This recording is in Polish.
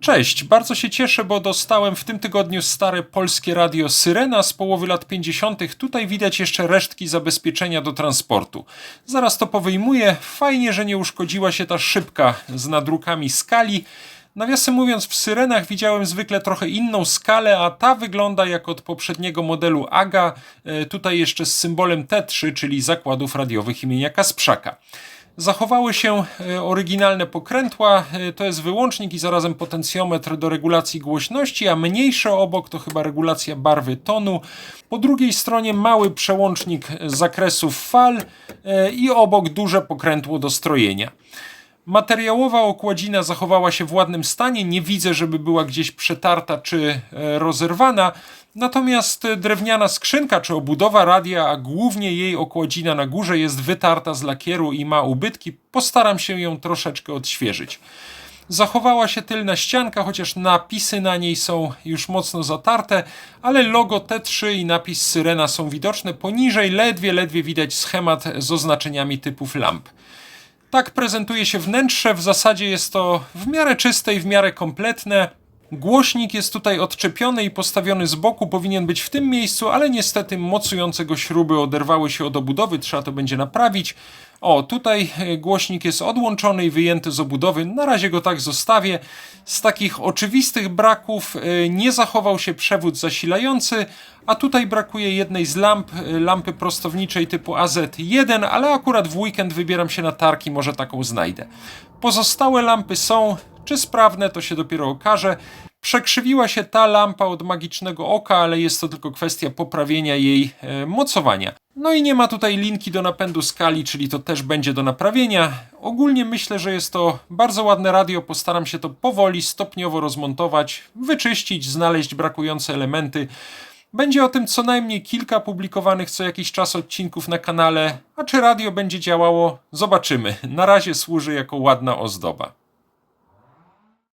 Cześć, bardzo się cieszę, bo dostałem w tym tygodniu stare polskie radio Syrena z połowy lat 50. Tutaj widać jeszcze resztki zabezpieczenia do transportu. Zaraz to powyjmuję. Fajnie, że nie uszkodziła się ta szybka z nadrukami skali. Nawiasem mówiąc, w Syrenach widziałem zwykle trochę inną skalę, a ta wygląda jak od poprzedniego modelu AGA, e, tutaj jeszcze z symbolem T3, czyli zakładów radiowych imienia Kasprzaka. Zachowały się e, oryginalne pokrętła, e, to jest wyłącznik i zarazem potencjometr do regulacji głośności, a mniejsze obok to chyba regulacja barwy tonu. Po drugiej stronie mały przełącznik zakresów fal e, i obok duże pokrętło do strojenia. Materiałowa okładzina zachowała się w ładnym stanie, nie widzę, żeby była gdzieś przetarta czy e, rozerwana. Natomiast drewniana skrzynka czy obudowa radia, a głównie jej okładzina na górze jest wytarta z lakieru i ma ubytki. Postaram się ją troszeczkę odświeżyć. Zachowała się tylna ścianka, chociaż napisy na niej są już mocno zatarte, ale logo T3 i napis Syrena są widoczne. Poniżej ledwie, ledwie widać schemat z oznaczeniami typów lamp. Tak prezentuje się wnętrze. W zasadzie jest to w miarę czyste i w miarę kompletne. Głośnik jest tutaj odczepiony i postawiony z boku, powinien być w tym miejscu, ale niestety mocujące go śruby oderwały się od obudowy, trzeba to będzie naprawić. O, tutaj e, głośnik jest odłączony i wyjęty z obudowy. Na razie go tak zostawię. Z takich oczywistych braków e, nie zachował się przewód zasilający, a tutaj brakuje jednej z lamp, e, lampy prostowniczej typu AZ1, ale akurat w weekend wybieram się na targi, może taką znajdę. Pozostałe lampy są, czy sprawne, to się dopiero okaże. Przekrzywiła się ta lampa od magicznego oka, ale jest to tylko kwestia poprawienia jej e, mocowania. No i nie ma tutaj linki do napędu skali, czyli to też będzie do naprawienia. Ogólnie myślę, że jest to bardzo ładne radio. Postaram się to powoli, stopniowo rozmontować, wyczyścić, znaleźć brakujące elementy. Będzie o tym co najmniej kilka publikowanych co jakiś czas odcinków na kanale, a czy radio będzie działało, zobaczymy. Na razie służy jako ładna ozdoba.